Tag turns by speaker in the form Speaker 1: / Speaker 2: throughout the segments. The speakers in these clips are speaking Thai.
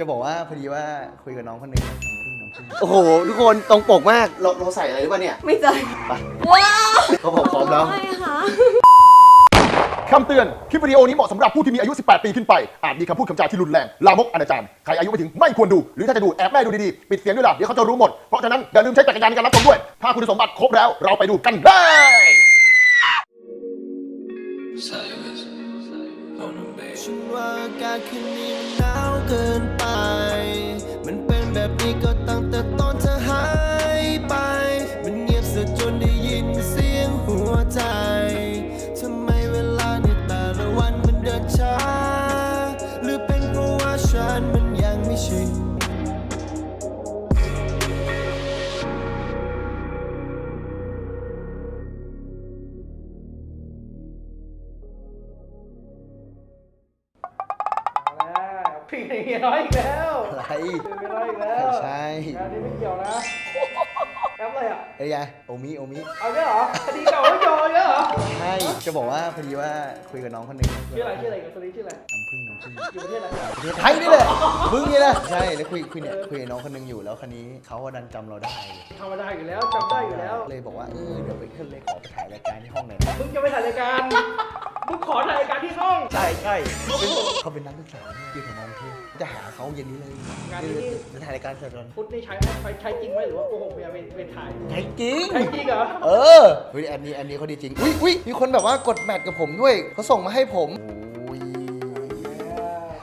Speaker 1: จะบอกว่าพอดีว่าคุยกับน้องคนหนึ่งโอ้โห ทุกคนตรงปกมากเราเราใส่อะไรหรือเปล่าเนี่ย
Speaker 2: ไม่ใจ
Speaker 1: ไป
Speaker 2: ว้าว
Speaker 1: เขาบอกพร้อมแล้ว
Speaker 2: ใช่ค่ะ
Speaker 3: คำเตือน คลิปวิดีโอนี้เหมาะสำหรับผู้ที่มีอายุ 18 ปีขึ้นไป อาจมีคำพูดคำจาที่รุนแรง ลามกอนาจารใครอายุไม่ถึงไม่ควรดู หรือถ้าจะดูแอบแม่ดูดีๆ ปิดเสียงด้วยล่ะ เดี๋ยวเขาจะรู้หมด เพราะฉะนั้นอย่าลืมใช้จักรยานในการรับชมด้วย ถ้าคุณสมบัติครบแล้วเราไปดูกันเลย
Speaker 4: ฉันว่าอากาศคืนนี้มันหนาวเกินไป มันเป็นแบบนี้ก็ตั้งแต่ตอนเธอหาย เอ้ยไง
Speaker 1: โอมิโอมิ
Speaker 5: เอาเนี่ยเหรอคดีเก่าไม่ยอมเนี่ยเหรอ
Speaker 1: ใช่จะบอกว่าพอดีว่าคุยกับน้องคนหนึ่ง
Speaker 5: ชื่ออะไรชื่ออะไรกับคนนี้ชื่ออะไร
Speaker 1: น้ำพึ่งน้ำพึ่ง
Speaker 5: อยู่ประเทศอะไร
Speaker 1: ประเทศไทยนี่แหละมึงนี่แหละใช่แล้วคุยคุยเนี่ยคุยกับน้องคนหนึงอยู่แล้วคันนี้เขาว่าดันจำเราได้
Speaker 5: ธรรมดาอยู่แล้วจำได้อยู่แล้ว
Speaker 1: เลยบอกว่าเออเดี๋ยวไปขึ้นเลยขอไปถ่ายรายการที่ห้องหน่อยนะ
Speaker 5: มึงจะไปถ่ายรายการ
Speaker 1: เป็นเขาเป็นนักศึกษาเนี่ยอยู่แถวมองเทพจะหาเขาเย็นนี้เลย
Speaker 5: งานนี้นี่
Speaker 1: จะถ่ายรายการเสร็จก่อน
Speaker 5: พุทธนี่ใช้ใช้ใช้จริงไหมหรือว่าโกหกเมียไปไปถ่าย
Speaker 1: ใช่จริง
Speaker 5: ใช้จริงเหรอ
Speaker 1: เออเฮ้ยอันนี้อันนี้เขาดีจริง อุ้ยอุ้ยมีคนแบบว่ากดแมทกับผมด้วยเขาส่งมาให้ผมอุ้ย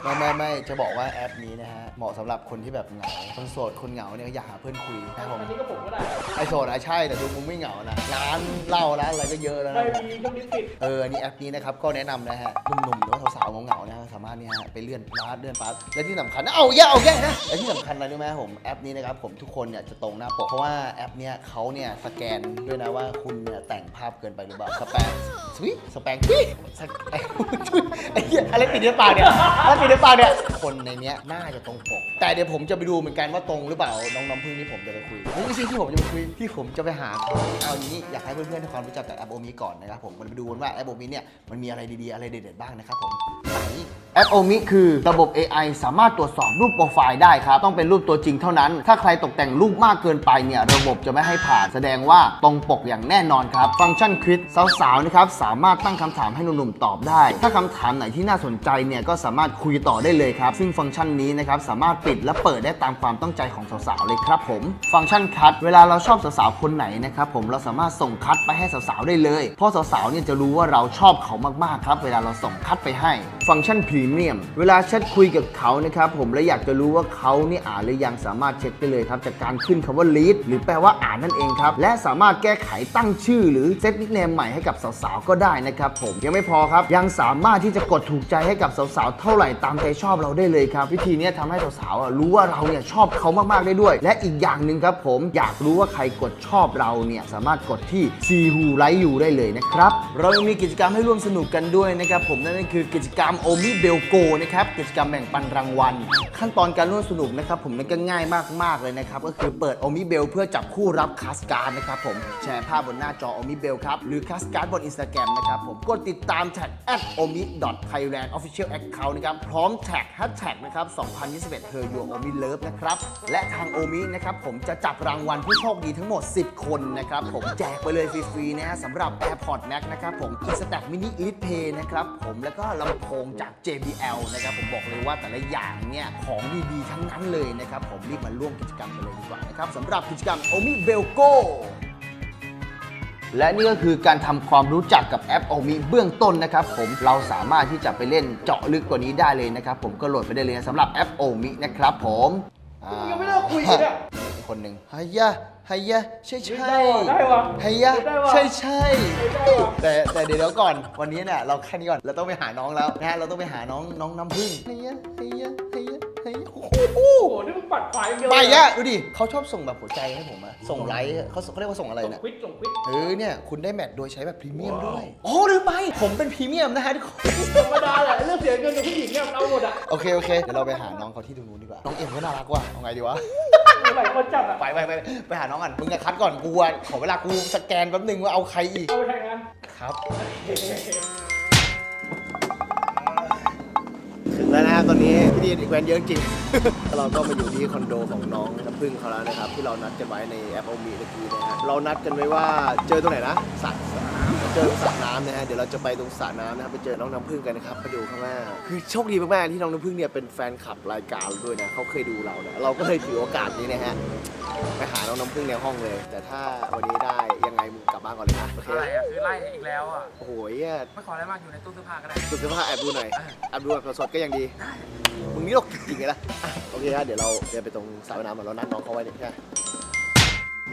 Speaker 1: ไม่ไม่ไม่จะบอกว่าแอปนี้นะฮะ เหมาะสำหรับคนที่แบบเหงาคนโสดคนเหงาเนี่ยอยากหาเพื่อนคุยนะครับผม
Speaker 5: อันนี้ก็ผมก็ได้
Speaker 1: ไอโสดอะใช่แต่ดูมึงไม่เหงานะร้านเหล้าร้านอะไรก็เยอะแล้ว
Speaker 5: ไม่
Speaker 1: นะ
Speaker 5: มีช่วงนี้ปิด
Speaker 1: เออ อันนี้แอปนี้นะครับ ก็แนะนำนะฮะ หนุ่มๆหรือว่าสาวๆเหงาๆนะฮะ สามารถเนี่ยฮะไปเลื่อนร้านเลื่อนปั๊บและที่สำคัญนะเอาแย่เอาแย่นะและที่สำคัญอะไรรู้ไหมครับผม แอปนี้นะครับผมทุกคนเนี่ยจะตรงหน้าปก เพราะว่าแอปเนี้ยเขาเนี่ยสแกนด้วยนะว่าคุณเนี่ยแต่ง ภาพเกินไปหรือเปล่าสแปมสวิสแปงทุยสแปงทุยไอ้เหี้ยอะไรติดในปากเนี่ยอะไรติดในปากเนี่ยคนในเนี้ยน่าจะตรงปกแต่เดี๋ยวผมจะไปดูเหมือนกันว่าตรงหรือเปล่าน้องน้ำพึ่งที่ผมจะไปคุยไม่ใช่ที่ผมจะไปคุยที่ผมจะไปหาเขาเอานี้อยากให้เพื่อนๆทำความรู้จักกับแอปโอมีก่อนนะครับผมมาดูกันว่าแอปโอมีเนี่ยมันมีอะไรดีๆอะไรเด็ดๆบ้างนะครับผมแอปโอมิคือระบบ AI สามารถตรวจสอบรูปโปรไฟล์ได้ครับต้องเป็นรูปตัวจริงเท่านั้น ถ้าใครตกแต่งรูปมากเกินไปเนี่ยระบบจะไม่ให้ผ่านแสดงว่าตรงปกอย่างแน่นอนครับฟังก์ชันควิดสาวๆนะครับสามารถตั้งคำถามให้หนุ่มๆตอบได้ ถ้าคำถามไหนที่น่าสนใจเนี่ยก็สามารถคุยต่อได้เลยครับ ซึ่งฟังก์ชันนี้นะครับสามารถปิดและเปิดได้ตามความต้องใจของสาวๆเลยครับผมฟังก์ชันคัดเวลาเราชอบสาวๆคนไหนนะครับผมเราสามารถส่งคัดไปให้สาวๆได้เลย เพราะสาวๆเนี่ยจะรู้ว่าเราชอบเขามากๆครับ เวลาเราส่งคัดไปให้ ฟังก์ชันพรีเมียม เวลาแชทคุยกับเขานะครับผมและอยากจะรู้ว่าเขานี่อ่านหรือยังสามารถเช็คได้เลยครับ จากการขึ้นคำว่า lead หรือแปลว่าอ่านนั่นเองครับ และสามารถแก้ไขตั้งชื่อ หรือเซตนิกเนมใหม่ให้กับสาวๆ ก็ได้นะครับผมยังไม่พอครับ ยังสามารถที่จะกดถูกใจให้กับสาวๆ เท่าไหร่ตามใจชอบเราได้เลยครับ วิธีนี้ยทำให้สาวๆ รู้ว่าเราเนี่ยชอบเขามากๆ ได้ด้วย และอีกอย่างหนึ่งครับผมอยากรู้ว่าใครกดชอบเราเนี่ยสามารถกดที่ See Who Like You ได้เลยนะครับ เรายังมีกิจกรรมให้ร่วมสนุกกันด้วยนะครับผมนั่นก็คือกิจกรรม Omi b e l Go นะครับกิจกรรมแบ่งปันรางวัล ขั้นตอนการร่วมสนุกนะครับผมนั่นก็ง่ายมากๆเลยนะครับก็คือเปิด Omi b e l เพื่อจับคู่รับคัสการ์ดนะครับผมแชร์ภาพบนหน้าจอ Omi b e l ครับหรือคัสการ์ดบน Instagram นะครับผมกดติดตามแท็ก omi thailand official account นะครับพร้อมแท็กแฮชแท็กนะครับ2021 Her Your Omi Love นะครับและทาง Omi นะครับผมจะจับรางวัลผู้โชคดีทั้งหมด 10 คนนะครับผมแจกไปเลยฟรีๆนะฮะสำหรับ AirPod Max นะครับผม i n s t a c Mini l i t Pay นะครับผมแล้วก็ลำโพงจาก JBL นะครับผมบอกเลยว่าแต่ละอย่างเนี่ยของดีๆทั้งนั้นเลยนะครับผมรีบมาร่วมกิจกรรมกันเลยดีกว่านะครับสำหรับกิจกรรม Omi Belgo และนี่ก็คือการทำความรู้จักกับแอป Omi เบื้องต้นนะครับผมเราสามารถที่จะไปเล่นเจาะลึกกว่านี้ได้เลยนะครับผมก็โหลดไปได้เลยนะสำหรับแอป Omi นะครับผมอ่า
Speaker 5: ยังไม่เลิกคุยเลยเนี่ย
Speaker 1: อีกคนหนึ่งฮายะฮายะใช่ใช่
Speaker 5: ได้วะ
Speaker 1: ฮายะ
Speaker 5: ได้วะ
Speaker 1: ใช่ใช่
Speaker 5: ได้วะ
Speaker 1: แต่แต่เดี๋ยวก่อน วันนี้เนี่ยเราแค่นี้ก่อนเราต้องไปหาน้องแล้วนะฮะเราต้องไปหาน้องน้องน้ำพึ่งฮายะฮายะฮายะฮายะ โอ้โห
Speaker 5: โอ้โหนี่มึงปัดไฟอย่างเดียว
Speaker 1: ไป
Speaker 5: เลย
Speaker 1: อะดูดิเขาชอบส่งแบบหัวใจให้ผมอะส่งไลค์เขาเขาเรียกว่าส่งอะไร
Speaker 5: ส่ง
Speaker 1: เนี่ย
Speaker 5: ควิดส่งควิด
Speaker 1: เออเนี่ยคุณได้แมทโดยใช้แบบพรีเมียมด้วยโอ้ลืมไป ผมเป็นพรีเมียมนะฮะทุกคน
Speaker 5: ธรรมดาแหละเรื่องเสียเงินกับผู้หญิงเนี่ยมันเอาหมดอะ
Speaker 1: โอเค โอเค เดี๋ยวเราไปหาน้องเขาที่ตรงนู้นดีกว่า น้องเอ็มก็น่ารักว่ะเอาไงดีวะ
Speaker 5: มีหลายคนจัดอะ
Speaker 1: ไปไปไปไปหาน้องก่อนมึงอะคัดก่อนกูอะขอเวลากูสแกนแป๊บนึงว่าเอาใครอีก
Speaker 5: เอาไปถ่ายงาน
Speaker 1: ครับถึงแล้วนะค ตอนนี้ที่นี่แวนเยอะจริง เราก็มาอยู่ที่คอนโดของน้องน้ำพึ่งเขาแล้วนะครับ ที่เรานัดกันไว้ในแอปโอมีเมื่อกี้นะฮะเรานัดกันไว้ว่าเจอตรงไหนนะสระเจอสระน้ำนะฮะเดี๋ยวเราจะไปตรงสระน้ำนะครับไปเจอน้องน้ำพึ่งกันนะครับไปดูข้างหน้าคือโชคดีมากๆที่น้องน้ำพึ่งเนี่ยเป็นแฟนคลับรายการด้วยนะเขาเคยดูเรานะเราก็เลยถือโอกาสนี้นะฮะไปหาน้องน้ำพึ่งในห้องเลย แต่ถ้าวันนี้ได้ มึงกลับบ้านก่อนเลยนะ โอเค
Speaker 2: อะไรอะคือไล่อีกแล้วอะ
Speaker 1: โอ้โหเหี้ย
Speaker 2: ไม่ขออะไรมากอยู่ในตู้เสื้อผ้าก็ได้
Speaker 1: สุดเสื้อผ้าแอบดูหน่อยแอบดูแบบสดๆก็ยังดี มึงนี่หรอกจริงๆไงล่ะอะโอเคครับเดี๋ยวเราเดินไปตรงสระว่ายน้ำก่อนเรานัดน้องเขาไว้เนี่ยใช่ไหม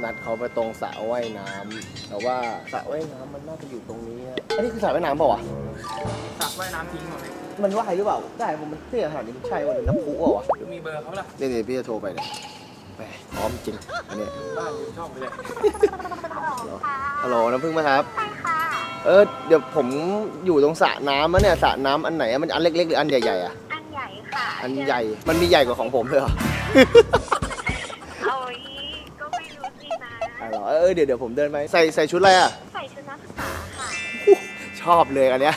Speaker 1: นัดเขาไปตรงสระว่ายน้ำแต่ว่าสระว่ายน้ำมันน่าจะอยู่ตรงนี้อะอันนี้คือสระว่ายน้ำเปล่าวะ
Speaker 2: สระว่ายน้ำทิ้งหมดเลย
Speaker 1: มันว่ายหรือเปล่า ได้ผมมันเตี้ยขนาดนี้มันใช่วันน้ำพุเปล่าวะ
Speaker 2: คือมีเบอร์เขาล่ะ
Speaker 1: นี่นี่พี่จะโทรไปเนี่ย แหมพร้อมจริงอันเนี้ย
Speaker 2: บ้านอยู่ช่องไปเลย
Speaker 1: ฮัลโหลน้ำพึ่งไหมครับ ใช่ค่ะ เออเดี๋ยวผมอยู่ตรงสระน้ำอะเนี่ยสระน้ำอันไหนอะมันอันเล็กๆหรืออันใหญ่ๆอะ
Speaker 6: อันใหญ่ค่ะ
Speaker 1: อันใหญ่มันมีใหญ่กว่าของผมเลยเหรอ
Speaker 6: โอ้ยก็ไม่รู้สินะ
Speaker 1: อะเหรอเออเดี๋ยวเดี๋ยวผมเดินไปใส่ใส่ชุดอะไรอะ
Speaker 6: ใส่ชุดนักศึกษาค่ะ
Speaker 1: ชอบเลยอันเนี้ย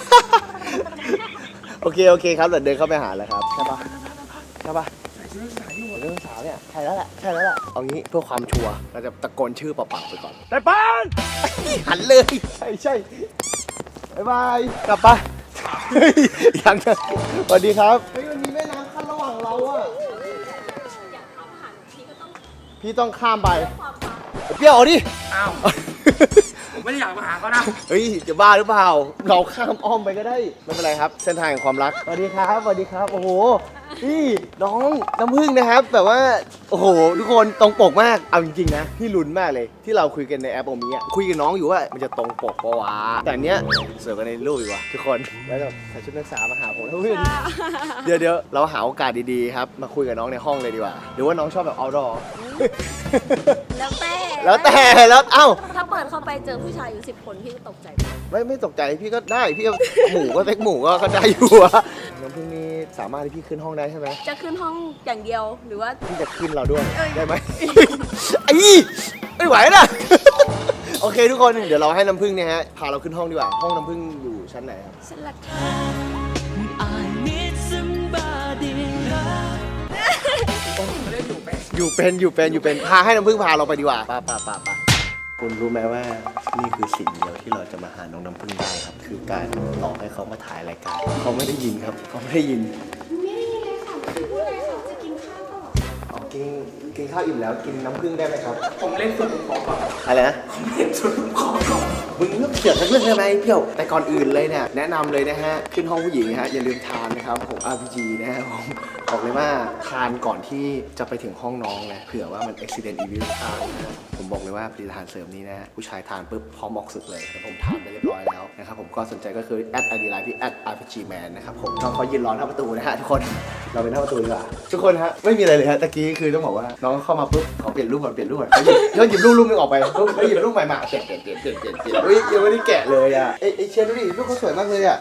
Speaker 1: โอเค โอเคครับเดี๋ยวเดินเข้าไปหาแล้วครับ ใช่ปะใช่ปะ สาวเนี่ยใช่แล้วแหละใช่แล้วแหละเอางี้เพื่อความชัวร์เราจะตะโกนชื่อเปล่าๆไปก่อนแต่ปานหันเลยใช่ใช่บายบายกลับปะเฮ้ยยังนะสวัสดีครับเฮ้ยมันมีแม่น้ำขั้นระหว่างเราอะพี่ต้องข้ามไปเปรี้ยวเอาดิ
Speaker 2: อ้าวผม ไม่ได้อยากมาหาเขานะ
Speaker 1: เฮ้ยจะบ้าหรือเปล่า เราข้ามอ้อมไปก็ได้ ไม่เป็นไรครับ เส้นทางแห่งความรัก สวัสดีครับ สวัสดีครับ โอ้โหพี่น้องน้ำพึ่งนะครับ แบบว่า โอ้โห ทุกคนตรงปกมาก เอาจริงๆนะพี่ลุ้นมากเลย ที่เราคุยกันในแอปโอมีอะคุยกับน้องอยู่ว่ามันจะตรงปกปะวะ แต่อันเนี้ยเสือกกันในรูปอีกว่ะทุกคน แล้วแบบใส่ชุดนักศึกษามาหาผมแล้วเฮ้ยเดี๋ยวเดี๋ยวเราหาโอกาสดีๆครับ มาคุยกับน้องในห้องเลยดีกว่า หรือว่าน้องชอบแบบ outdoor
Speaker 7: แล้วแต่
Speaker 1: แล้วแต่แล้วเอ้า
Speaker 7: ถ้าเปิดเข้าไปเจอผู้ชายอยู่สิบคนพี่จะตกใจไหม
Speaker 1: ไม่ไม่ตกใจพี่ก็ได้พี่ก็ หมูก็เต็กหมูก็ก็ได้อยู่อะน้องพึ่งนี่สามารถที่พี่ขึ้นห้องได้ใช่ไหม
Speaker 7: จะขึ้นห้องอย่างเดียวหรือว่า
Speaker 1: พี่จะขึ้นเราด้วย
Speaker 7: เอ้ย
Speaker 1: ได้ไหม ไอ้ไม่ไหวนะ โอเคทุกคนเดี๋ยวเราให้น้ำพึ่งเนี่ยฮะพาเราขึ้นห้องดีกว่าห้องน้ำพึ่งอยู่ชั้นไหนครับ
Speaker 7: ฉันละ
Speaker 2: ไม่ได้อยู่เป็น
Speaker 1: อยู่เป็นอยู่เป็นอยู่เป็นพาให้น้ำพึ่งพาเราไปดีกว่าป่าป่าป่าป่า คุณรู้ไหมว่านี่คือสิ่งเดียวที่เราจะมาหาน้องน้ำพึ่งได้ครับ คือการหลอกให้เขามาถ่ายรายการเขาไม่ได้ยินครับเขาไม่ได้ยิน
Speaker 7: ไม่ได้ยินเลยค่ะพี่พูดอะไรค่ะจะกินข้าวก็
Speaker 1: อ๋อกินกินข้าวอิ่มแล้วกินน้ำผึ้งได้ไหมครับ
Speaker 2: ผมเล่นสุดผมขอก่อน
Speaker 1: อะไรนะ
Speaker 2: ผมเล่นสุดผมขอก่อน
Speaker 1: มึงเลือกเกี่ยวกับเรื่องได้ไหมเพี่ยวแต่ก่อนอื่นเลยเนี่ยแนะนำเลยนะฮะขึ้นห้องผู้หญิงนะฮะอย่าลืมทานนะครับผม RPG นะฮะผม บอกเลยว่าทานก่อนที่จะไปถึงห้องน้องนะเผื่อว่ามัน accident evil ทานนะผมบอกเลยว่าผลิตภัณฑ์เสริมนี้นะผู้ชายทานปุ๊บพร้อมออกศึกเลยแต่ผมทานไปเรียบร้อยแล้วนะครับผมก็สนใจก็คือ add ID line ที่ add RPG man นะครับผมน้องเขายืนร้อนหน้าประตูนะฮะทุกคนเราเป็นหน้าประตูดีกว่าทุกคนฮะไม่มีอะไรเลยฮะตะกี้คือต้องบอกว่าน้องเข้ามาปุ๊บขอเปลี่ยนรูปก่อนเปลี่ยนรูปก่อนเขาหยิบเขาหยิบรูปรูปนึงออกไปปุ๊บแล้วหยิบรูปใหม่มาเปลี่ยนเปลี่ยนเปลี่ยนเปลี่ยนเปลี่ยนเปลี่ยนเฮ้ยยังไม่ได้แกะเลยอะเอ้ยเอ้ยเชนดูดิรูปเขาสวยมากเลยอะ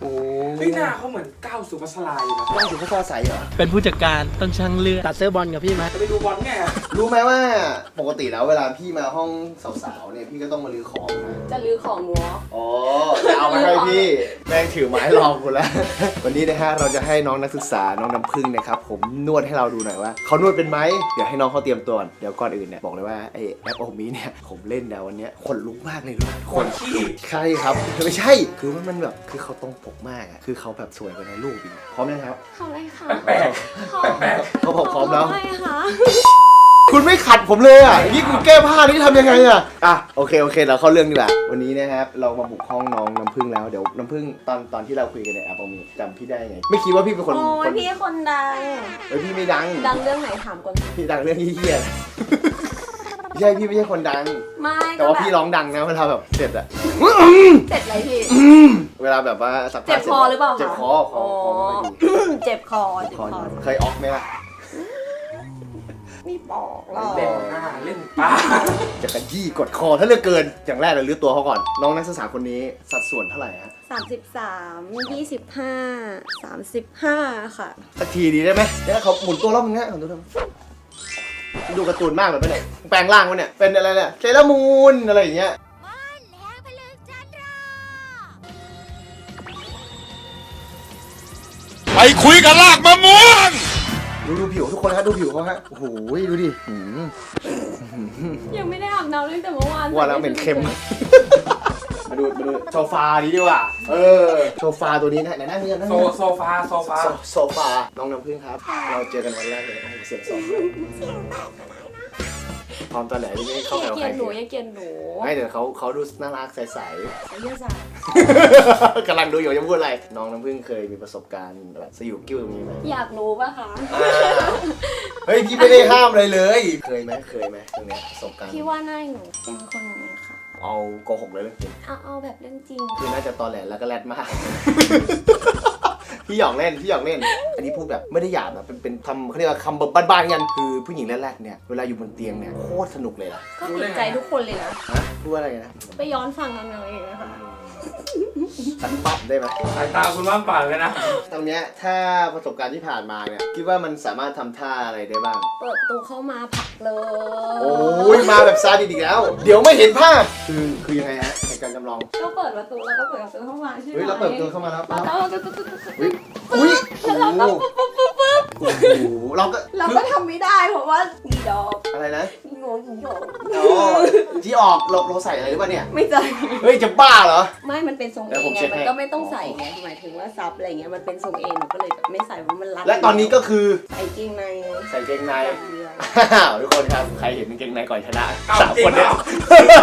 Speaker 1: โอ้
Speaker 2: เฮ้ยหน้าเขาเหมือนก้าวสุภาษลาอยู่นะ
Speaker 1: บ้านถึงเขาซาใสเหรอ
Speaker 8: เป็นผู้จัดการต้องช่างเลือกตัดเสื้อบอลกับพี่ไหม
Speaker 2: จะไปดูบอลไงอะ
Speaker 1: รู้ไหมว่าปกติแล้วเวลาพี่มาห้องสาวๆเนี่ยพี่ก็ต้องมาลื้อของนะ
Speaker 7: จะลื้อของหัว
Speaker 1: อ๋อจะเอามาให้พี่แม่งถือไม้รอกูแล้ว วันนี้นะฮะเราจะให้น้องนักศึกษาน้องน้ำพึ่งนะครับผมนวดให้เราดูหน่อยว่าเขานวดเป็นไหมเดี๋ยวให้น้องเขาเตรียมตัวก่อนเดี๋ยวก่อนอื่นเนี่ยบอกเลยว่าไอแอปโอมีเนี่ยผมเล่นแล้ววันเนี้ยขนลุกมากเลยรู้ไหม
Speaker 2: คนขี้
Speaker 1: ใช่ครับไม่ใช่คือว่ามันแบบคือเขาตรงปกมากอะคือเขาแบบสวยกว่าในรูปอีกพร้อมยังครับ
Speaker 7: ทำอะไรคะ
Speaker 2: แปลก
Speaker 1: เขาบอกพร้อมแล้ว
Speaker 7: ไม่ค่ะ
Speaker 1: คุณไม่ขัดผมเลยอะอย่างนี่คุณแก้ผ้านี่ทำยังไงอะอะโอเคโอเคเราเข้าเรื่องดีกว่าวันนี้นะครับเรามาบุกห้องน้องน้ำพึ่งแล้วเดี๋ยวน้ำพึ่งตอนตอนที่เราคุยกันในแอปเอามีจำพี่ได้ไง ไม่คิดว่าพี่เป็นคน
Speaker 7: โอ้
Speaker 1: ค
Speaker 7: ย
Speaker 1: น
Speaker 7: พี่คนดัง
Speaker 1: เฮ้ยพี่ไม่ดัง
Speaker 7: ดังเรื่องไหนถามก่อน
Speaker 1: พี่ดังเรื่องเหี้ยๆไม่ ใช่พี่ไม่ใช่คนดัง
Speaker 7: ไม่
Speaker 1: แต่ว่าพี่ร้องดังนะเวลาแบบเสร็จอะ
Speaker 7: เสร็จอะไรพี่
Speaker 1: เวลาแบบว่าสัก
Speaker 7: เจ็บคอหรือเปล่าคะ
Speaker 1: เจ็บคอคอคอไม่ค่อยดี
Speaker 7: เจ็บคอ
Speaker 1: เจ็บ
Speaker 7: เจ็บ
Speaker 1: คอ
Speaker 7: คอ
Speaker 1: เคยออกไหมล่ะ
Speaker 7: ไม่บอกหรอก
Speaker 2: เล่นหน้าเล่นตา
Speaker 1: จะกันยี่กดคอถ้าเลือกเกิน อย่างแรกเราลื้อตัวเขาก่อน น้องนักศึกษาคนนี้สัดส่วนเท่าไหร่ฮะ
Speaker 7: สามสิบสามยี่สิบห้าสามสิบห้าค่ะ
Speaker 1: สักทีดีได้ไหมเดี๋ยวเขาหมุนตัวรอบนึงนะขอดูทำ ดูการ์ตูนมากเลยปะเนี่ยแปลงร่างวะเนี่ย เป็นอะไรเนี่ยเซเลอร์มูนอะไรอย่างเงี้ยไปไปคุยกับลากมะม่วง ดูดูผิวทุกคนครับดูผิวเขาฮะโอ้โหดูดิหืม
Speaker 7: ยังไม่ได้อาบน้ำตั้งแต่เมื่อวาน
Speaker 1: ว่าแล้วเหม็นเค็ม มาดูมาดูโซฟานี้ดีกว่าเออโซฟาตัวนี้นะไหนนั่งนี่กันนั่ง
Speaker 2: โซ
Speaker 1: นี่กัน
Speaker 2: โซฟาโซฟา
Speaker 1: โซโซฟาน้องน้ำพึ่งครับ เราเจอกันวันแรกเลยโอ้โหเสียงสองพร้อมตอนไหนที่ไม่เข้า
Speaker 7: อย่า
Speaker 1: กับ
Speaker 7: เกลี
Speaker 1: ใคร
Speaker 7: ยดหนูอย่าเกลียดหนู
Speaker 1: ไม่เดี๋ยวเขาเขาดูน่ารักใส
Speaker 7: ไสยศาสตร์
Speaker 1: ๆกำลังดูอยู่จะพูดอะไร น้องน้ำพึ่งเคยมีประสบการณ์แบบสยิวกิ้วตรงนี้ไหม
Speaker 7: อยากรู้ป่ะคะ
Speaker 1: เฮ้ยพี่ไม่ได้ห้ามเลยเลย เคยไหมเคยไหมตรงเนี้ยประสบการณ์
Speaker 7: พี่ว่าหน้าหนูเป็นคนยังไงคะ
Speaker 1: เอาโกหกเลยเรื่องจริง
Speaker 7: เอาเอาแบบเรื่องจริง
Speaker 1: คือน่าจะตอแหลแล้วก็แรดมาก พี่หยอกเล่นพี่หยอกเล่น อันนี้พูดแบบไม่ได้หยาบนะเป็นเป็นคำเขาเรียกว่าคำแบบบ้านๆกันคือผู้หญิงแรกๆเนี่ยเวลาอยู่บนเตียงเนี่ยโคตรสนุกเลยนะ
Speaker 7: ก็ติดใจทุกคนเลยนะ
Speaker 1: ฮะพูดว่าอะไรนะ
Speaker 7: ไปย้อนฟังกันเอาเองนะคะ
Speaker 1: สันปั๊บได้ไหม
Speaker 2: สายตาคุณว่างเปล่าเลยนะ
Speaker 1: ตรงเนี้ยถ้าประสบการณ์ที่ผ่านมาเนี่ยคิดว่ามันสามารถทำท่าอะไรได้บ้าง
Speaker 7: เปิดประตูเข้ามาผลักเลย
Speaker 1: โอ้ยมาแบบซาดิสอีกแล้ว เดี๋ยวไม่เห็นภาพคือคือยังไงฮะในการจำลอง
Speaker 7: ก็เปิดประตูแล้วก็เปิดประตูเข้ามาใช่ไหม
Speaker 1: เฮ้ยเราเปิดประตูเข้ามาแล้ว
Speaker 7: แล้วก็ตุ๊ดตุ๊ดตุ๊ดตุ๊ด
Speaker 1: อุ้ยอุ้ยโอ้โห
Speaker 7: ปุ๊บปุ๊บปุ๊บ
Speaker 1: โอ้โหเราก็
Speaker 7: เราก็ทำไม่ได้เพราะว่ามีดอก
Speaker 1: อะไรนะ
Speaker 7: มีงงมีหยง
Speaker 1: อ๋อที่ออกเราเราใส่อะไรหรือเปล่าเนี่ย
Speaker 7: ไม่ใจ
Speaker 1: เฮ้ยจะบ้าเหรอ
Speaker 7: ไม่มันเป็นทรงเอ
Speaker 1: เดี๋ยว
Speaker 7: ง
Speaker 1: ผม
Speaker 7: ไง
Speaker 1: เช็ค
Speaker 7: มัน
Speaker 1: ให้
Speaker 7: ก็ไม่ต้องใส่ไงหมายถึงว่าซับอะไรเงี้ยมันเป็นทรงเองหนูก็เลยแบบไม่ใส่เพราะมันรัด
Speaker 1: และตอนนี้ก็คือ
Speaker 7: ใส่เกงใน
Speaker 1: ใส่เกงใน
Speaker 7: อย่างเดียว
Speaker 1: อ้าวทุกคนครับ ใครเห็นกางเกงในก่อนชนะ
Speaker 2: เอา
Speaker 1: สาม
Speaker 2: จริง
Speaker 1: คนเนี่ย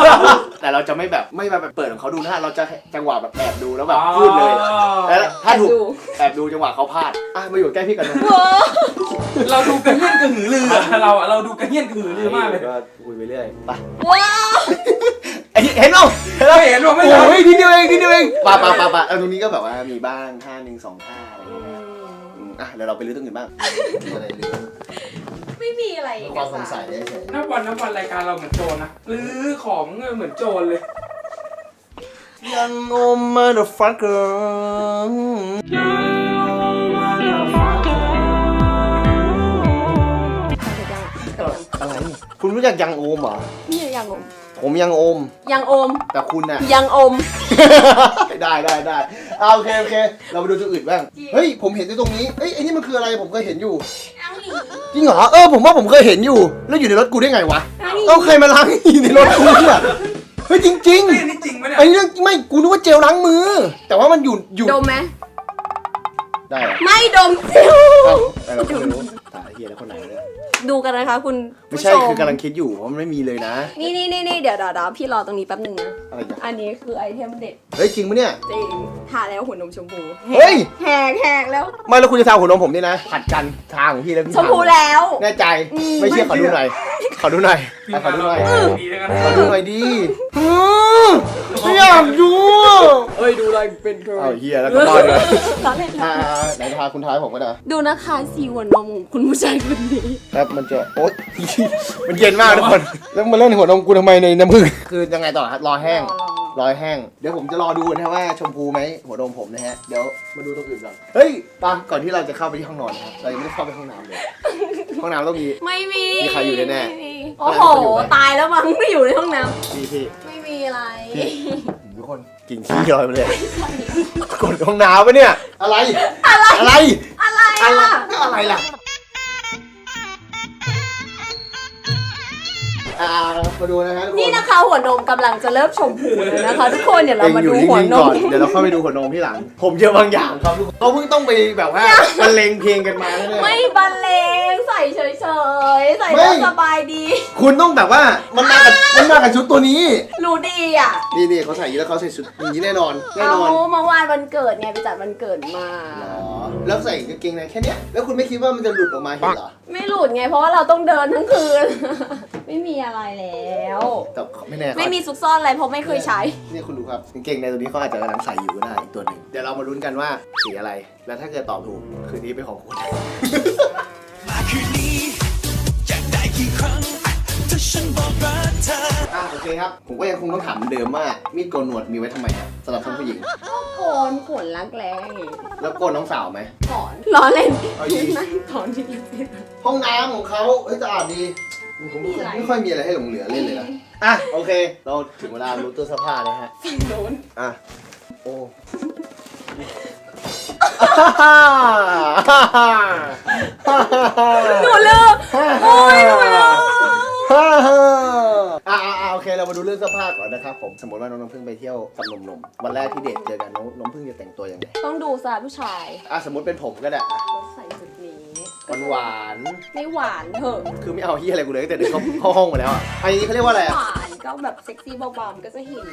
Speaker 2: เหรอ
Speaker 1: แต่เราจะไม่แบบไม่มาแบบเปิดของเขาดูนะฮะเราจะจังหวะแบบแอบดูแล้วแบบพูดเลยแล้วถ้าถูกแอบดูจังหวะเขาพลาดอะมาอยู่ใกล้พี่กันนะ
Speaker 2: เราดูกระเฮี้ยนกระหือรืออะเราอะเราดูกระเฮี้ยนกระหือรือมากเลย
Speaker 1: ก็คุยไปเรื่อยไป
Speaker 7: ว้าว
Speaker 1: ไอ้เห็นเปล่าเห็นเปล่า
Speaker 2: ไม่เห็นว่าไม่เห็น
Speaker 1: โอ้ยนิดเดียวเองนิดเดียวเองปะปะปะปะเออตรงนี้ก็แบบว่ามีบ้างท่าหนึ่งสองท่าอะไรอย่างเงี้ยอืมอะเดี๋ยวเราไปรื้อตรงอื่นบ้างมีอะไรรื้อ
Speaker 7: ไม่มีอะไร
Speaker 1: เพื่อความสงสัยเฉย
Speaker 2: นับวันนับวันรายการเราเหมือนโจรนะรื้อของเหมือนโจรเลย
Speaker 1: ยังงมมาเดอะฟักเกอร์ คุณรู้จักยังโอมเหรอ
Speaker 7: นี่ยังอม
Speaker 1: ผมยังโอม
Speaker 7: ยังอม
Speaker 1: แต่คุณน่ะ
Speaker 7: ยังอม
Speaker 1: ได้ได้ได้เอาโอเคโอเค เราไปดูตัวอื่นบ้าง เฮ้ย ผมเห็นในตรงนี้เฮ้ยไอ้นี่มันคืออะไร ผมเคยเห็นอยู่จริงเหรอ เออ ผมว่าผมเคยเห็นอยู่ แล้วอยู่ในรถกูได้ไงวะ เอาใครมาล้างอยู่ในรถกูเนี่ยเฮ้ยจริง
Speaker 2: เฮ้ยอันนี่จริงไหม
Speaker 1: ๆ
Speaker 2: เนี่ย
Speaker 1: ไอ้เรื่องไม่ กูนึกว่าเจลล้างมือ แต่ว่ามันอยู่อยู่
Speaker 7: ดมไหม
Speaker 1: ได้เหรอ
Speaker 7: ไม่ดม
Speaker 1: เอ้าแต่เราก็ไม่รู้ตายเฮียแล้วคนไหนเนี่ย
Speaker 7: ดูกันนะคะ คุณ
Speaker 1: ไม่
Speaker 7: ผู้
Speaker 1: ใช่
Speaker 7: ชม
Speaker 1: คือกำลังคิดอยู่ว่ามันไม่มีเลยนะ
Speaker 7: นี่นี่นี่นี่เดี๋ยวเดี๋ยวเดี๋ยวพี่รอตรงนี้แป๊บหนึ่งนะ
Speaker 1: อะไรอย่าง
Speaker 7: อันนี้คือไอเทมเด็ด
Speaker 1: เฮ้ยจริงปะเนี่ย
Speaker 7: จริงทาแล้วหัวนมชมพู
Speaker 1: เฮ้ย
Speaker 7: แหกแหกแล้ว
Speaker 1: ไม่แล้วคุณจะทาหัวนมผมนี่นะผัดกันทางของพี่แล้วพี่
Speaker 7: ชมพูแล้ว
Speaker 1: แน่ใจ
Speaker 7: อืม
Speaker 1: ไม่เชื่อขอดูหน่อยขอดูหน่อย
Speaker 2: ทีม
Speaker 1: อะของา
Speaker 2: น
Speaker 1: ดู
Speaker 2: เรา
Speaker 1: หน่อย
Speaker 2: ดีแล้วกัน
Speaker 1: ขอดูหน่อยดิอืม ไม่อยากดู
Speaker 7: เอ้ยดูอะไรเป็นเธอ
Speaker 1: เอาเฮียแล้วก็บ้าเลย
Speaker 7: ล้อเล่น
Speaker 1: ทาไหนทาคุณทายผมก็ได้
Speaker 7: ดูนะคะสีหัวนมของคุณผู้ชายคนนี้
Speaker 1: ครับมันจะโอ๊ยมันเย็นมากทุกคนแล้วมาเล่นหัวนมกูทำไมในน้ำผึ้งคือยังไงต่อครับรอแห้ง รอแห้ง เดี๋ยวผมจะรอดูนะว่าชมพูไหมหัวนมผมนะฮะ เดี๋ยวมาดูตรงอื่นก่อน เฮ้ยปาก่อนที่เราจะเข้าไปที่ห้องนอนนะครับเรายังไม่ได้เข้าไปห้องน้ำเลย ห้องน้ำต้องมี
Speaker 7: ไม่มี
Speaker 1: มีใครอยู่แน่ๆ
Speaker 7: ไม่มีโอ้โห ตายแล้วมั้งไม่อยู่ในห้องน้ำ
Speaker 1: พี่
Speaker 7: พี่ไม่ อะไร
Speaker 1: ทุกคนกินขี้ลอยไปเลยกดห้องน้ำปะเนี่ย อะไร อะไร อะไร
Speaker 7: อะไร
Speaker 1: อะไร
Speaker 7: อะ
Speaker 1: อะไรล่ะ อ่ามาดูนะฮะทุกคน
Speaker 7: นี่นะคะหัวนมกำลังจะเริ่มชมพูแล้วนะคะ ทุกคนเดี๋ยวเรามาดู
Speaker 1: เองอยู่
Speaker 7: หัว
Speaker 1: นิ่ง
Speaker 7: น
Speaker 1: ๆก่
Speaker 7: ม
Speaker 1: อน เดี๋ยวเราเข้าไปดูหัวนมที่หลัง ผมเจอบางอย่างครับทุกคนเขาเพิ่งต้องไปแบบว่าบรรเลงเพลงกันมาเนี่ย
Speaker 7: ไม่บรรเลงใส่เฉยๆ ใส่
Speaker 1: ไม่
Speaker 7: แล้วสบายดี
Speaker 1: คุณต้องแบบว่ามันมากับมันมากับชุดตัวนี้
Speaker 7: รู้ดีอะ
Speaker 1: นี่นี่เขาใส่อยี่แล้วเขาใส่ชุดอย่างนี้แน่นอนแน่
Speaker 7: เอา
Speaker 1: นอน
Speaker 7: เมื่อวานวันเกิดไงไปจัดวันเกิดมา
Speaker 1: อ๋อแล้วใส่กางเกงในแค่เนี้ยแล้วคุณไม่คิดว่ามันจะหลุดออกมาเห็นเหรอ
Speaker 7: ไม่หลุดไงเพราะว่าเราต้องเดินทั้งคืน ไม่มีอะไรแล้ว
Speaker 1: แต่ไม่แน่เขา
Speaker 7: ไม่มีซุกซ่อนอะไรเพราะไม่เคยใช้
Speaker 1: นี่คุณดูครับกางเกงในตัวนี้เขาอาจจะกำลังใส่อยู่ก็ได้อีกตัวหนึ่งเดี๋ยวเรามาลุ้นกันว่าสีอะไร แล้วถ้าเกิดตอบถูกคืนนี้เป็นของคุณอะโอเคครับ ผมก็ยังคงต้องถามเหมือนเดิมว่ามีดโกนหนวดมีไว้ทำไมครับสำหรับท่านผู้หญิง
Speaker 7: โกนขนรักแร้ไง
Speaker 1: แล้วโกนน้องสาวไหม
Speaker 7: ถอนล้อเล่น
Speaker 1: เอาอีก
Speaker 7: นั่งถอนทีละที
Speaker 1: ห้องน้ำของเขาเฮ้ยสะอาดดี ผมไม่ค่อย
Speaker 7: มีอะไร
Speaker 1: ไม่ค่อยมีอะไรให้หลงเหลือเล่นเลยนะอะโอเค เราถึงเวลารู้ตัวเสื้อผ้าเลยฮะ
Speaker 7: โดน
Speaker 1: อะโอ้
Speaker 7: หนูเลิกโอ้ยหนูเลิก
Speaker 1: อ่าอ่าโอเค เรามาดูเรื่องเสื้อผ้าก่อนนะครับผม สมมติว่าน้องน้ำพึ่งไปเที่ยวกับหนุ่มๆ วันแรกที่เดทเจอกันน้องน้องพึ่งจะแต่งตัวยังไง
Speaker 7: ต้องดูสายผู้ชาย
Speaker 1: อะสมมติเป็นผมก็ได้อะ
Speaker 7: ก็ใส่ชุดนี้
Speaker 1: หวานหวาน
Speaker 7: ไม่หวานเถอะ
Speaker 1: ๆคือไม่เอาที่อะไรกูเลยตั้งแต่เดินเข้าเข้าห้องมาแล้วอะอันนี้เขาเรียกว่าอะไรอะ
Speaker 7: หวานก็แบบเซ็กซี่เบาๆมันก็จะเห็น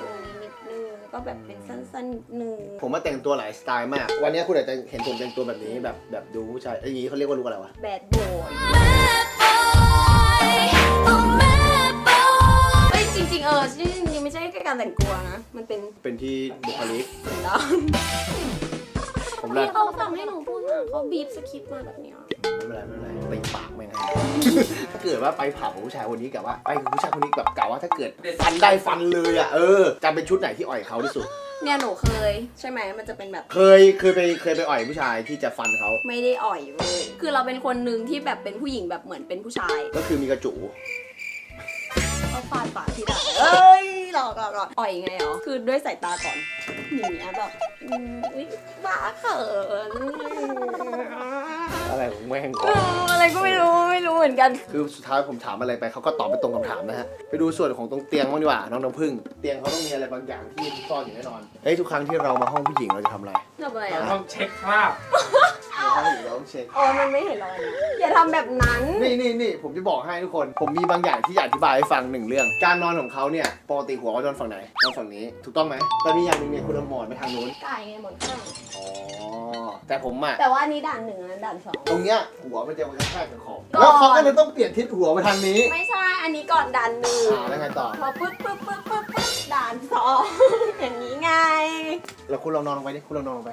Speaker 7: ตรงนี้นิดนึงก็แบบเป็นสั้นๆนิดนึง
Speaker 1: ผมมาแต่งตัวหลายสไตล์มาก วันนี้คุณอาจจะเห็นผมแต่งตัวแบบนี้แบบแบบดูผู้ชายไอ้ยอย่างนี้เขาเรียกว่าลูกอะไรวะ
Speaker 7: แบดบอยเฮ้ยจริงๆเออจริงๆไม่ใช่แค่การแต่งตัวนะ มันเป็น
Speaker 1: เป็นที่บุคลิก
Speaker 7: สันดาน
Speaker 1: ผ มรั
Speaker 7: ที่
Speaker 1: ก
Speaker 7: เขาสั่งให้หนูพูดมาเขาบีบสคริปต์มาแบบเนี้ย
Speaker 1: ไม่เป็นไรไม่เป็นไรไปปากแม่งให้ ถ้าเกิดว่าไปผับกับผู้ชายคนนี้กับว่าไปกับผู้ชายคนนี้แบบกล่าวว่าถ้าเกิดฟันได้ฟันเลยอะเออจำเป็นชุดไหนที่อ่อยเขาที่สุด
Speaker 7: เนี่ยหนูเคย ใช่ไหมมันจะเป็นแบบ
Speaker 1: เคยเคยไปเคยไปอ่อยผู้ชายที่จะฟันเขา
Speaker 7: ไม่ได้อ่อยเว้ยคือเราเป็นคนหนึ่งที่แบบเป็นผู้หญิงแบบเหมือนเป็นผู้ชาย
Speaker 1: ก็คือมีกระจู
Speaker 7: ก็ ฟาดปากที่ด่าเอ้ยหลอกหลอกหลอกอ่อยไงเหรอคือด้วยสายตาก่อนอย่างเงี้ยแบบอืมอุ๊ยบ้าเขิน
Speaker 1: อะไรของแม่ง
Speaker 7: อืมอะไรก็ไม่รู้ไม่รู้เหมือนกัน
Speaker 1: คือสุดท้ายผมถามอะไรไปเขาก็ตอบไปตรงคำถามนะฮะ ไปดูส่วนของตรงเตียงบ้างดีกว่าน้องน้ำพึ่ง เตียงเขาต้องมีอะไรบางอย่างที่ซ่อนอยู่แน่นอน เฮ้ยทุกครั้งที่เรามาห้องผู้หญิงเราจะทำอะไร
Speaker 7: ทำอะไร
Speaker 2: เรา
Speaker 7: อะ
Speaker 2: ต้องเช็คคราบ
Speaker 1: เราห้องผู้หญิงเราต้องเช็ค
Speaker 7: อ๋อมันไม่เห็นรอยนะอย่าทำแบบนั้น
Speaker 1: นี่นี่นี่ผมจะบอกให้ทุกคน ผมมีบางอย่างที่อยากอธิบายให้ฟังหนึ่งเรื่อง การนอนของเขาเนี่ยปกติหัวเขานอนฝั่งไหนนอนฝั่งนี้ ถูกต้องไหมแต่มีอย่างหนึ่งเนี่ยคุณเอาหมอนไปทางนู้น
Speaker 7: ไก่ไงหมดข้าง
Speaker 1: อ๋อ แต่ผมอะ
Speaker 7: แต่ว่าอันนี้ด่านหนึ่งอันนั้นด่านสอง
Speaker 1: ตรงเนี้ยหัวมันจะมากระแทกกับขอบ
Speaker 7: ก่อน
Speaker 1: แล้วเขาก็เลยต้องเปลี่ยนทิศหัวไปทางนี้
Speaker 7: ไม่ใช่ อันนี้ก่อนด่านหนึ่ง
Speaker 1: อ่าแล้วไงต่อ
Speaker 7: พอปึ๊บปึ๊บปึ๊บปึ๊บปึ๊บด่านสอง อย่างนี้ไง
Speaker 1: แล้วคุณลองนอนลงไปดิ คุณลองนอนลงไป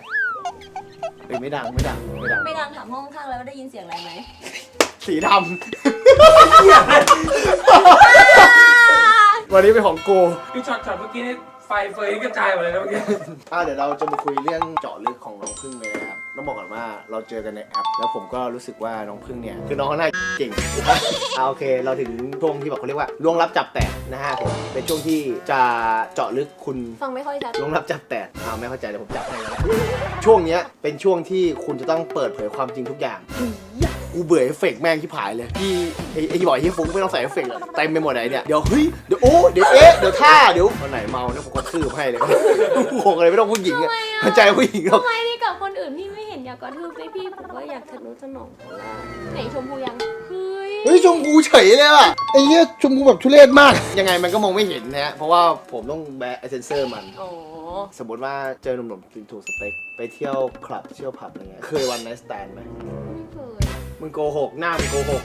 Speaker 1: เอ้ยไม่ดังไม่ดังไม่ดัง
Speaker 7: ไม่ดังถามห้องข้างแล้วได้ยินเสียงอะไรไหม
Speaker 1: สีดำ วันนี้เป็นของกู
Speaker 2: พี่ช็อตช็อตเมื่อกี้นี่ไฟเฟยกระจายหมดเลยนะเมื่อกี้
Speaker 1: อ่าเดี๋ยวเราจะมาคุยเรื่องเจาะลึกของน้องพึ่งเลยนะครับ ต้องบอกก่อนว่าเราเจอกันในแอป แล้วผมก็รู้สึกว่าน้องพึ่งเนี่ย คือน้องเขาหน้าจริงอ่าโอเค เราถึงช่วงที่แบบเขาเรียกว่าล่วงลับจับแตกนะฮะผมเป็นช่วงที่จะเจาะลึกคุณ
Speaker 7: ฟังไม่ค่อยชัด
Speaker 1: ล่วงลับจับแตกอ่าไม่เข้าใจเลยผมจับให้แล้วแหละ ช่วงเนี้ยเป็นช่วงที่คุณจะต้องเปิดเผยความจริงทุกอย่าง กูเบื่อเอฟเฟกต์แม่งที่ผายเลยพี่ไอ้ไอ้ที่บอกไอ้ที่ฟุ้งไม่ต้องใส่เอฟเฟกต์เต็มไปหมดไหนเนี่ย เดี๋ยวเฮ้ย เดี๋ยวโอ้ เดี๋ยวเอ๊ะ เดี๋ยวท่า เดี๋ยววันไหนเมาเนี่ยผมก็คืบให้เลยกูโหกอะไรไม่ต้องผู้หญิงอะเข้าใจผู้หญิงหรอก
Speaker 7: ทำไมนี่ากกระทืบเลยพี่ผมก็อยากทะนุถนอมเขาแล้วไหนชมพูยังเฮ้ย
Speaker 1: เฮ้ยชมพูเฉยเลยว่ะไอ้เหี้ยชมพูแบบทุเรศมาก ยังไงมันก็มองไม่เห็นนะฮะเพราะว่าผมต้องแบะเซนเซอร์มัน
Speaker 7: อ๋อ
Speaker 1: สมมติว่าเจอหนุ่มๆกินถูกสเปคไปเที่ยวคลับเที่ยวผับอะไรเงี้ยเคยวันไนสแตนไหม
Speaker 7: ไม่เคย
Speaker 1: มึงโกหกหน้ามึงโกหก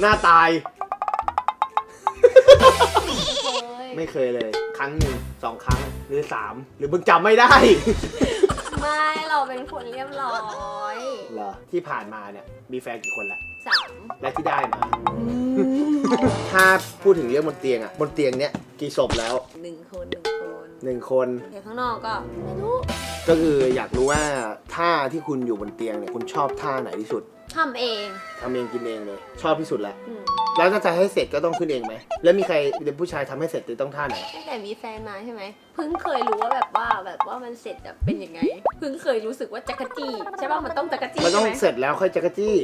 Speaker 1: หน้าตาย
Speaker 7: ไม่เคย
Speaker 1: ไม่เคยเลย ครั้งหนึ่งสองครั้งหรือสามหรือมึงจำไม่ได้
Speaker 7: ไม่เราเป็นคนเรียบร้อย
Speaker 1: เหรอที่ผ่านมาเนี่ยมีแฟนกี่คนละ
Speaker 7: สาม
Speaker 1: และที่ได้มา ถ้าพูดถึงเรื่องบนเตียงอะบนเตียงเนี้ยกี่ศพแล้ว
Speaker 7: หนึ่งคน หนึ่งคน
Speaker 1: หนึ่งคน
Speaker 7: แต่ข้างนอกก็ไม่รู้
Speaker 1: ก็คืออยากรู้ว่าท่าที่คุณอยู่บนเตียงเนี่ยคุณชอบท่าไหนที่สุด
Speaker 7: ทำเอง
Speaker 1: ทำเองกินเองเลย ชอบที่สุดแล้ว
Speaker 7: อืม
Speaker 1: แล้วถ้าจะให้เสร็จก็ต้องขึ้นเองไหมแล้วมีใครเป็นผู้ชายทำให้เสร็จจะต้องท่าไหน
Speaker 7: ตั้งแต่มีแฟนมาใช่ไหมเพิ่งเคยรู้ว่าแบบว่าแบบว่ามันเสร็จแบบเป็นยังไงเพิ่งเคยรู้สึกว่าจักรจี้ใช่ป่ะมันต้องจักรจี้
Speaker 1: มัน
Speaker 7: ใช่
Speaker 1: ต้อง
Speaker 7: ไหม
Speaker 1: เสร็จแล้วค่อยจักรจี้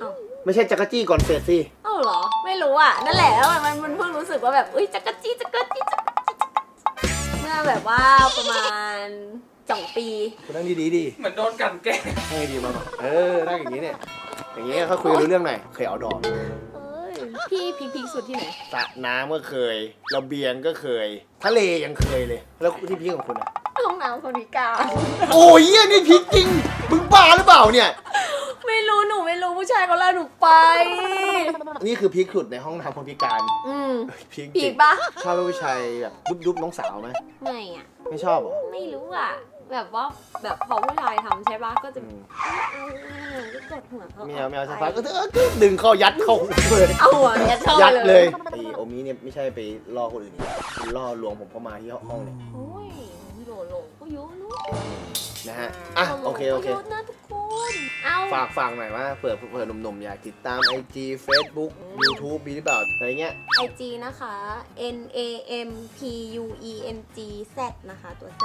Speaker 7: เอ้า
Speaker 1: ไม่ใช่จักรจี้ก่อนเสร็จสิ
Speaker 7: เอ้าเหรอ ไม่รู้อะนั่นแหละแล้วมันมันเพิ่งรู้สึกว่าแบบอุ้ยจักรจี้จักรจี้จักรจี้จักรจี้เมื่อแบบว่าประมาณสองปี
Speaker 1: คุณนั่งดีๆดี
Speaker 2: เหมือนโดนกลันแกล้ง
Speaker 1: นั่งดีๆมาก่อนเออ นั่งอย่างนี้เนี่ย อย่างนี้เขาคุยกันรู้เรื่องหน่อย เคยเอาดอก
Speaker 7: เอ้ยพี่พีคพีคสุดที่ไหน
Speaker 1: สระน้ำก็เคย ระเบียงก็เคย ทะเลยังเคยเลย แล้วที่พี่ของคุณอะ
Speaker 7: ห้องน้ำคนพิการ
Speaker 1: โอ้ยเหี้ยนี่พีคจริง มึงบ้าหรือเปล่าเนี่ย
Speaker 7: ไม่รู้หนูไม่รู้ผู้ชายเขาลากหนูไป
Speaker 1: นี่คือพีคสุดในห้องน้ำคนพิการ
Speaker 7: อืม
Speaker 1: พีคจ
Speaker 7: พี
Speaker 1: ริ
Speaker 7: ค
Speaker 1: ง
Speaker 7: ปะ
Speaker 1: ชอบให้ผู้ชายแบบดุบๆน้องสาวไหม
Speaker 7: ไม่อะ
Speaker 1: ไม่ชอบเหรอ
Speaker 7: ไม่รู้อะ แบบว่าแบบพอผู้ชายทำใช่ปะก็จะ
Speaker 1: อืม
Speaker 7: เอาเอาก็กดหัวเขา
Speaker 1: ไม่เอาไม่เอาสักพักก็เออดึงเข้ายัดเข้าเลย
Speaker 7: เอาหัวยัดเข้า
Speaker 1: ยัด
Speaker 7: ไป
Speaker 1: เล
Speaker 7: เลยย
Speaker 1: ไอโอมิเนี่ยไม่ใช่ไปล่อคนอื่นนี่มันล่อลวงผมเข้ามาที่ห้องเนี่ย
Speaker 7: โอ้ยโหลโหลก็เยอะเนอะ
Speaker 1: นะฮะ อะ โอเค โอเค
Speaker 7: เยอะนะทุกคน เอา
Speaker 1: ฝากฝากหน่อยว่าเผื่อเผื่อหนุ่มๆ อยากติดตาม IG Facebook YouTube มีหรือเปล่าอะไรเงี้ย
Speaker 7: ไอจีนะคะ N A M P U E N G Z นะคะ ตัว Z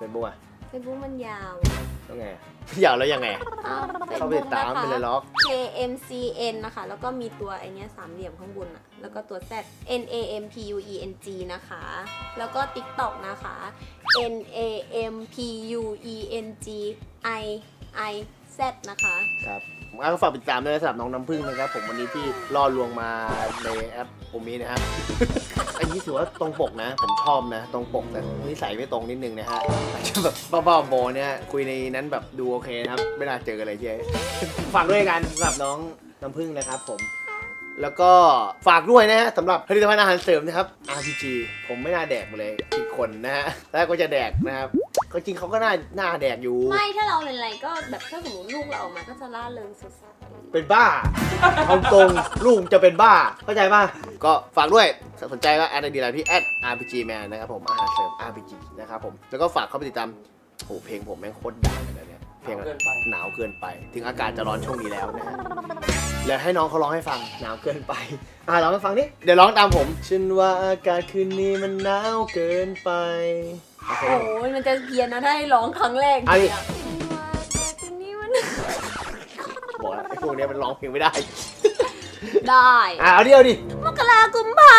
Speaker 1: Facebook อะ
Speaker 7: เฟซบุ๊กมันยาว
Speaker 1: แล้วไงยาวแล้วยังไง
Speaker 7: อ้าว
Speaker 1: เข้าไปติดตามไปเลยล็อก
Speaker 7: KMCN นะคะ แล้วก็มีตัวไอเนี้ยสามเหลี่ยมข้างบนอะแล้วก็ตัว Z N A M P U E N G นะคะ แล้วก็ TikTok นะคะ N A M P U E N G I I Z นะคะ
Speaker 1: ครับ ผมก็ฝากติดตามด้วยนะสำหรับน้องน้ำพึ่งนะครับ ผมวันนี้ที่ล่อลวงมาในแอปโอมีนะฮะอันนี้ถือว่าตรงปกนะ ผมชอบนะ ตรงปกแต่นิสัยไม่ตรงนิดนึงนะฮะอาจจะแบบบ้าๆบอเนี่ยคุยในนั้นแบบดูโอเคนะครับ ไม่น่าเจออะไรเจ๊ฝากด้วยกันสำหรับน้องน้ำพึ่งนะครับผม แล้วก็ฝากด้วยนะฮะสำหรับผลิตภัณฑ์อาหารเสริมนะครับ RPG ผมไม่น่าแดกมาเลยอีกคนนะฮะแล้วก็จะแดกนะครับก็จริงเขาก็น่าน่าแดกอยู่
Speaker 7: ไม่ถ้าเราเป็นอะไรก็แบบถ้าสมมติลูกเราออกมาก็จะล่าเริงสดใส
Speaker 1: เป็นบ้าเอาตรงลูกจะเป็นบ้าเข้าใจป่ะก็ฝากด้วยสนใจก็แอดไอดีไลน์พี่แอด RPG Man นะครับผมอาหารเสริม RPG นะครับผมแล้วก็ฝากเข้าไปติดตามโอ้เพลงผมแม่งโคตรดังเลยเนี่ยเพลง
Speaker 2: เกินไป
Speaker 1: หนาวเกินไป ถึงอากาศจะร้อนช่วงนี้แล้วนะฮะแล้วให้น้องเขาร้องให้ฟังหนาวเกินไป อะร้องให้ฟังดิเดี๋ยวร้องตามผมฉันว่าอากาศคืนนี้มันหนาวเกินไปโอเค
Speaker 7: โอ้ยมันจะเพี้ยนนะถ้าให้ร้องครั้งแรก
Speaker 1: เอาดิ
Speaker 7: เนี่ยว่าแต่คืนนี้มัน
Speaker 1: บอกแล้วไอ้พวกเนี้ยมันร้องเพลงไม่ได้
Speaker 7: ได้
Speaker 1: อะเอาดิเอาดิ
Speaker 7: มกรากุมภา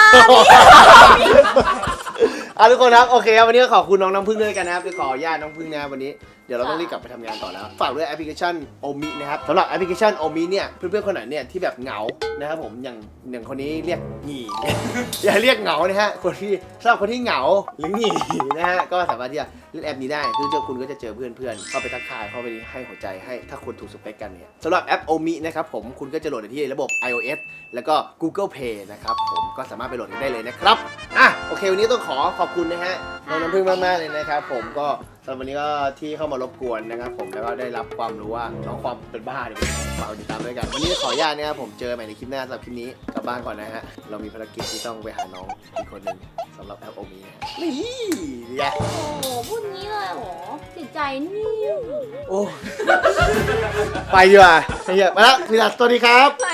Speaker 1: เอาทุกคนครับ โอเคครับวันนี้ก็ขอบคุณน้องน้ำพึ่งด้วยกันนะครับจะขออนุญาตน้องพึ่งนะครับวันนี้ เดี๋ยวเราต้องรีบกลับไปทำงานต่อแล้ว ฝากด้วยแอปพลิเคชันโอมินะครับสำหรับแอปพลิเคชันโอมิเนี่ย เพื่อนๆคนไหนเนี่ยที่แบบเหงานะครับผม อย่างอย่างคนนี้เรียกหงี่ อย่าเรียกเหงานะฮะ คนที่สำหรับคนที่เหงาหรือหงี่นะฮะ ก็สามารถที่จะเล่นแอปนี้ได้คือเจอคุณก็จะเจอเพื่อนๆเข้าไปทักทายเข้าไปให้หัวใจให้ถ้าคุณถูกสเปคกันเนี่ยสำหรับแอปโอมินะครับผม คุณก็จะโหลดได้ที่ระบบ iOS แล้วก็ Google Play นะครับผมก็สามารถไปโหลดกันได้เลยนะครับ อะ โอเค วันนี้ต้องขอขอบคุณนะฮะ น้องน้ำพึ่งมากๆเลยนะครับผมก็ำหรับวันนี้ก็ที่เข้ามารบกวนนะครับ ผมแล้วก็ได้รับความรู้ว่าน้องความเป็นบ้าเนี่ยเป็นยังไงฝากติดตามด้วยกัน วันนี้ขออนุญาตนะครับผมเจอใหม่ในคลิปหน้าสำหรับคลิปนี้กลับบ้านก่อนนะฮะเรามีภารกิจที่ต้องไปหาน้องอีกคนหนึ่งสำหรับแอปโอมีนะนี่ไง
Speaker 7: โอ้โหพูดงี้เลยเหรอจิตใจนิ่ง
Speaker 1: โอ้ ไปดีกว่าไปเถอะมาแล้วสวัสดีครับ
Speaker 7: ไป